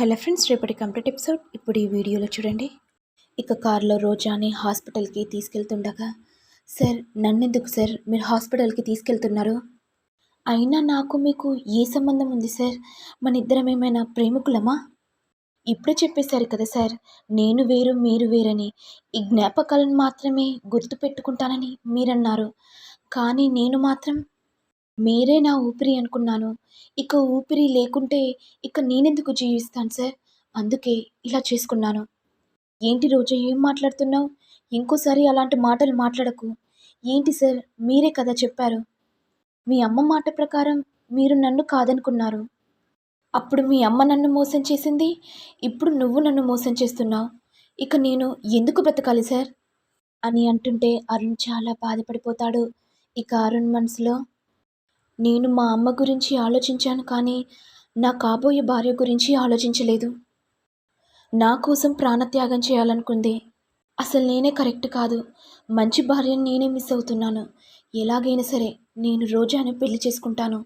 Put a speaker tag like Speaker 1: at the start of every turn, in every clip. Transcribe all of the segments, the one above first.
Speaker 1: Hello friends రేపటి complete episode. ఇప్పుడు ఈ వీడియోలో చూడండి. ఇక కారులో రోజాని హాస్పిటల్కి తీసుకెళ్తుండగా సార్ నన్నెందుకు సార్? మీరు హాస్పిటల్కి తీసుకెళ్తున్నారు. అయినా నాకు మీకు ఏ సంబంధం ఉంది సార్? మన ఇద్దరం ఏమైనా ప్రేమికులమా? ఇప్పుడే చెప్పేశారు కదా సార్ నేను వేరు మీరు వేరని. ఈ జ్ఞాపకాలను మాత్రమే గుర్తు పెట్టుకుంటానని మీరన్నారు. కానీ నేను మాత్రం మీరే నా ఊపిరి అనుకున్నాను. ఇక ఊపిరి లేకుంటే ఇక నేనెందుకు జీవిస్తాను సార్? అందుకే ఇలా చేసుకున్నాను. ఏంటి రోజు ఏం మాట్లాడుతున్నావు? ఇంకోసారి అలాంటి మాటలు మాట్లాడకు. ఏంటి సార్? మీరే కదా చెప్పారు. మీ అమ్మ మాట ప్రకారం మీరు నన్ను కాదనుకున్నారు. అప్పుడు మీ అమ్మ నన్ను మోసం చేసింది. ఇప్పుడు నువ్వు నన్ను మోసం చేస్తున్నావు. ఇక నేను ఎందుకు బ్రతకాలి సార్? అని అంటుంటే అరుణ్ చాలా బాధపడిపోతాడు. ఇక అరుణ్ మనసులో నేను మా అమ్మ గురించి ఆలోచించాను కానీ నా కాబోయే భార్య గురించి ఆలోచించలేదు. నా కోసం ప్రాణత్యాగం చేయాలనుకుంది. అసలు నేనే కరెక్ట్ కాదు. మంచి భార్యను నేనే మిస్ అవుతున్నాను. ఎలాగైనా సరే నేను రోజాని పెళ్ళి చేసుకుంటాను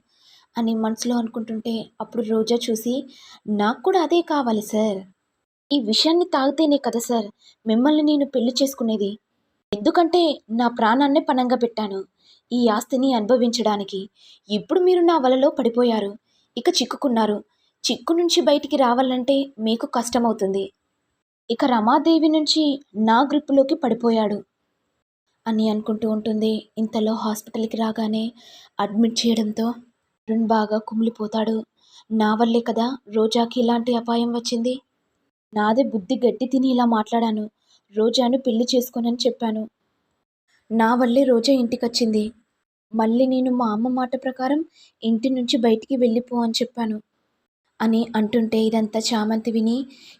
Speaker 1: అని మనసులో అనుకుంటుంటే అప్పుడు రోజా చూసి నాకు కూడా అదే కావాలి సార్. ఈ విషయాన్ని తాగితేనే కదా సార్ మిమ్మల్ని నేను పెళ్ళి చేసుకునేది. ఎందుకంటే నా ప్రాణాన్నే పణంగా పెట్టాను. ఈ ఆస్తిని అనుభవించడానికి. ఇప్పుడు మీరు నా వలలో పడిపోయారు. ఇక చిక్కుకున్నారు. చిక్కు నుంచి బయటికి రావాలంటే మీకు కష్టమవుతుంది. ఇక రమాదేవి నుంచి నా గ్రిప్పులోకి పడిపోయాడు. అని అనుకుంటూ ఉంటుంది. ఇంతలో హాస్పిటల్కి రాగానే అడ్మిట్ చేయడంతో అరుణ్ బాగా కుమిలిపోతాడు. నా వల్లే కదా రోజాకి ఇలాంటి అపాయం వచ్చింది? నాదే బుద్ధి గట్టి తిని ఇలా మాట్లాడాను. రోజాను పెళ్ళి చేసుకోనని చెప్పాను. నా వల్లే రోజా ఇంటికి వచ్చింది మళ్ళీ నేను మా అమ్మ మాట ప్రకారం ఇంటి నుంచి బయటికి వెళ్ళిపో అని చెప్పాను. అని అంటుంటే ఇదంతా చామంతి విని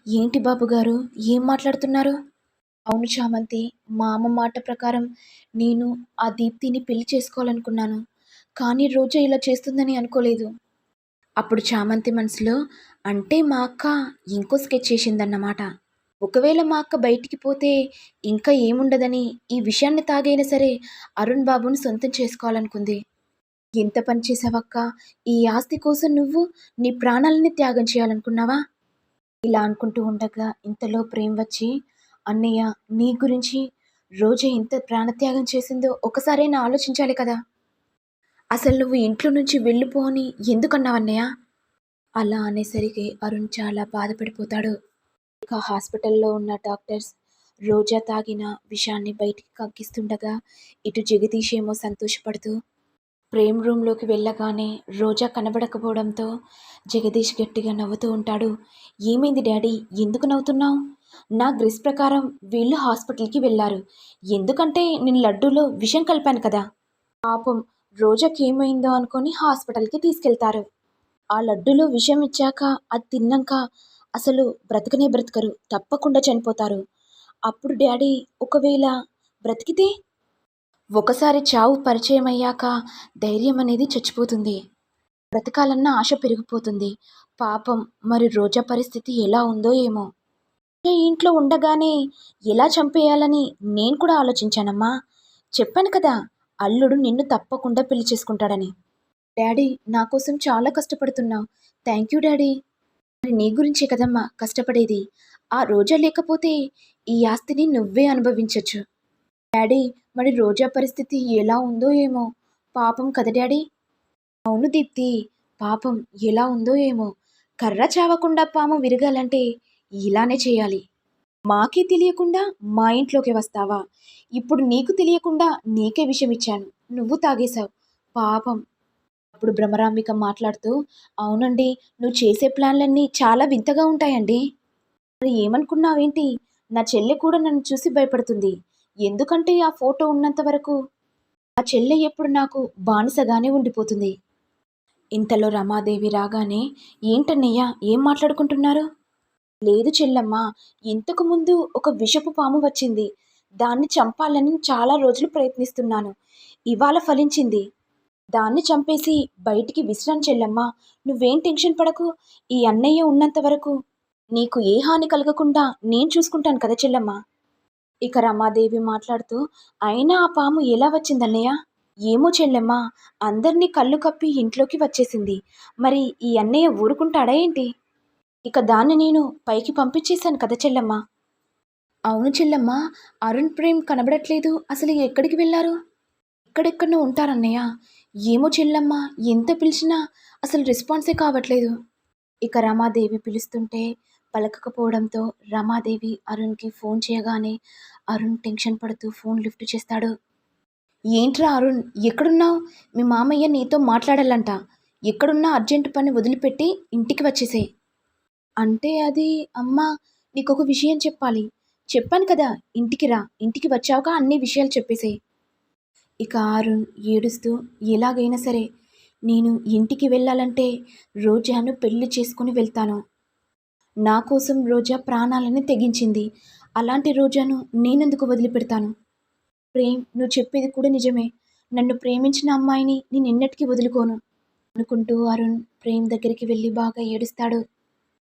Speaker 1: ఏంటి బాబు గారు ఏం మాట్లాడుతున్నారు? అవును చామంతి మా అమ్మ మాట ప్రకారం నేను ఆ దీప్తిని పెళ్ళి చేసుకోవాలనుకున్నాను కానీ రోజా ఇలా చేస్తుందని అనుకోలేదు. అప్పుడు చామంతి మనసులో అంటే మా అక్క ఇంకో స్కెచ్ చేసిందన్నమాట. ఒకవేళ మా అక్క బయటికి పోతే ఇంకా ఏముండదని ఈ విషయాన్ని తాగైనా సరే అరుణ్ బాబుని సొంతం చేసుకోవాలనుకుంది. ఎంత పని చేసావక్క ఈ ఆస్తి కోసం నువ్వు నీ ప్రాణాలని త్యాగం చేయాలనుకున్నావా? ఇలా అనుకుంటూ ఉండగా ఇంతలో ప్రేమ వచ్చి అన్నయ్య నీ గురించి రోజు ఎంత ప్రాణత్యాగం చేసిందో ఒకసారైనా ఆలోచించాలి కదా. అసలు నువ్వు ఇంట్లో నుంచి వెళ్ళిపోని ఎందుకన్నావన్నయ్య అలా అనేసరికి అరుణ్ చాలా బాధపడిపోతాడు. ఇక హాస్పిటల్లో ఉన్న డాక్టర్స్ రోజా తాగిన విషాన్ని బయటికి కక్కిస్తుండగా ఇటు జగదీష్ ఏమో సంతోషపడుతూ ప్రేమ్ రూమ్లోకి వెళ్ళగానే రోజా కనబడకపోవడంతో జగదీష్ గట్టిగా నవ్వుతూ ఉంటాడు. ఏమైంది డాడీ? ఎందుకు నవ్వుతున్నావు? నా గ్రెస్ ప్రకారం వీళ్ళు హాస్పిటల్కి వెళ్ళారు. ఎందుకంటే నేను లడ్డూలో విషం కలిపాను కదా. పాపం రోజాకి ఏమైందో అనుకొని హాస్పిటల్కి తీసుకెళ్తారు. ఆ లడ్డూలో విషం ఇచ్చాక అది తిన్నాక అసలు బ్రతకనే బ్రతకరు తప్పకుండా చనిపోతారు. అప్పుడు డాడీ ఒకవేళ బ్రతికితే? ఒకసారి చావు పరిచయం అయ్యాక ధైర్యం అనేది చచ్చిపోతుంది. బ్రతకాలన్న ఆశ పెరిగిపోతుంది. పాపం మరి రోజా పరిస్థితి ఎలా ఉందో ఏమో. ఏ ఇంట్లో ఉండగానే ఎలా చంపేయాలని నేను కూడా ఆలోచించానమ్మా. చెప్పాను కదా అల్లుడు నిన్ను తప్పకుండా పెళ్ళి చేసుకుంటాడని. డాడీ నా కోసం చాలా కష్టపడుతున్నావు థ్యాంక్ యూ డాడీ. నీ గురించే కదమ్మా కష్టపడేది. ఆ రోజా లేకపోతే ఈ ఆస్తిని నువ్వే అనుభవించచ్చు. డాడీ మరి రోజా పరిస్థితి ఎలా ఉందో ఏమో. పాపం కదా డాడీ? అవును దీప్తి పాపం ఎలా ఉందో ఏమో. కర్ర చావకుండా పాము విరగాలంటే ఇలానే చేయాలి. మాకే తెలియకుండా మా ఇంట్లోకి వస్తావా? ఇప్పుడు నీకు తెలియకుండా నీకే విషయం ఇచ్చాను నువ్వు తాగేశావు. పాపం అప్పుడు భ్రమరాంబిక మాట్లాడుతూ అవునండి నువ్వు చేసే ప్లాన్లన్నీ చాలా వింతగా ఉంటాయండి. మరి ఏమనుకున్నావేంటి? నా చెల్లె కూడా నన్ను చూసి భయపడుతుంది. ఎందుకంటే ఆ ఫోటో ఉన్నంత వరకు ఆ చెల్లె ఎప్పుడు నాకు బానిసగానే ఉండిపోతుంది. ఇంతలో రమాదేవి రాగానే ఏంటన్నయ్య ఏం మాట్లాడుకుంటున్నారు? లేదు చెల్లమ్మ ఇంతకు ముందు ఒక విషపు పాము వచ్చింది. దాన్ని చంపాలని చాలా రోజులు ప్రయత్నిస్తున్నాను. ఇవాళ ఫలించింది. దాన్ని చంపేసి బయటికి విసిరాను చెల్లమ్మ. నువ్వేం టెన్షన్ పడకు. ఈ అన్నయ్య ఉన్నంత వరకు నీకు ఏ హాని కలగకుండా నేను చూసుకుంటాను కదా చెల్లమ్మ. ఇక రమాదేవి మాట్లాడుతూ అయినా ఆ పాము ఎలా వచ్చిందన్నయ్య? ఏమో చెల్లెమ్మ అందరినీ కళ్ళు కప్పి ఇంట్లోకి వచ్చేసింది. మరి ఈ అన్నయ్య ఊరుకుంటాడా ఏంటి? ఇక దాన్ని నేను పైకి పంపించేశాను కదా చెల్లమ్మ. అవును చెల్లమ్మ అరుణ్ ప్రేమ్ కనబడట్లేదు. అసలు ఎక్కడికి వెళ్ళారు? ఎక్కడెక్కడో ఉంటారన్నయ్య. ఏమో చెల్లమ్మ ఎంత పిలిచినా అసలు రెస్పాన్సే కావట్లేదు. ఇక రమాదేవి పిలుస్తుంటే పలకకపోవడంతో రమాదేవి అరుణ్కి ఫోన్ చేయగానే అరుణ్ టెన్షన్ పడుతూ ఫోన్ లిఫ్ట్ చేస్తాడు. ఏంట్రా అరుణ్ ఎక్కడున్నావు? మీ మామయ్య నీతో మాట్లాడాలంట. ఎక్కడున్నా అర్జెంట్ పని వదిలిపెట్టి ఇంటికి వచ్చేసే. అంటే అది అమ్మా నీకొక విషయం చెప్పాలి. చెప్పాను కదా ఇంటికి రా. ఇంటికి వచ్చాక అన్ని విషయాలు చెప్పేసేయ్. ఇక అరుణ్ ఏడుస్తూ ఎలాగైనా సరే నేను ఇంటికి వెళ్ళాలంటే రోజాను పెళ్ళి చేసుకుని వెళ్తాను. నా కోసం రోజా ప్రాణాలని తెగించింది. అలాంటి రోజాను నేనెందుకు వదిలిపెడతాను? ప్రేమ్ నువ్వు చెప్పేది కూడా నిజమే. నన్ను ప్రేమించిన అమ్మాయిని నేను ఎన్నటికీ వదులుకోను అనుకుంటూ అరుణ్ ప్రేమ్ దగ్గరికి వెళ్ళి బాగా ఏడుస్తాడు.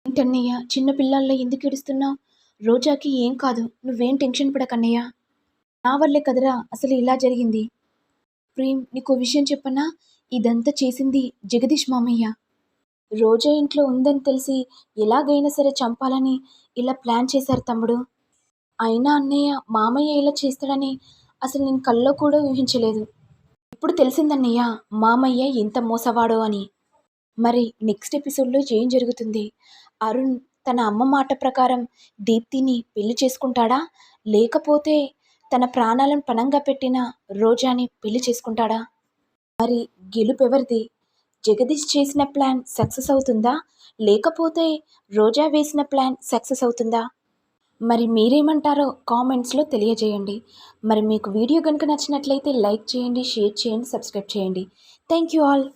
Speaker 1: ఏంటన్నయ్య చిన్న పిల్లల్లో ఎందుకు ఏడుస్తున్నావు? రోజాకి ఏం కాదు. నువ్వేం టెన్షన్ పడకన్నయ్యా. నా వల్లే కదరా అసలు ఇలా జరిగింది? ప్రేమ్ నీకు విషయం చెప్పనా? ఇదంతా చేసింది జగదీష్ మామయ్య. రోజా ఇంట్లో ఉందని తెలిసి ఎలాగైనా సరే చంపాలని ఇలా ప్లాన్ చేశారు తమ్ముడు. అయినా అన్నయ్య మామయ్య ఇలా చేస్తాడని అసలు నేను కల్లో కూడా ఊహించలేదు. ఇప్పుడు తెలిసిందన్నయ్య మామయ్య ఎంత మోసవాడో అని. మరి నెక్స్ట్ ఎపిసోడ్లో ఏం జరుగుతుంది? అరుణ్ తన అమ్మ మాట ప్రకారం దీప్తిని పెళ్ళి చేసుకుంటాడా? లేకపోతే తన ప్రాణాలను పణంగా పెట్టిన రోజాని పెళ్ళి చేసుకుంటాడా? మరి గెలుపు ఎవరిది జగదీష్ చేసిన ప్లాన్ సక్సెస్ అవుతుందా? లేకపోతే రోజా వేసిన ప్లాన్ సక్సెస్ అవుతుందా? మరి మీరేమంటారో కామెంట్స్లో తెలియజేయండి. మరి మీకు వీడియో కనుక నచ్చినట్లయితే లైక్ చేయండి షేర్ చేయండి సబ్స్క్రైబ్ చేయండి. Thank you all.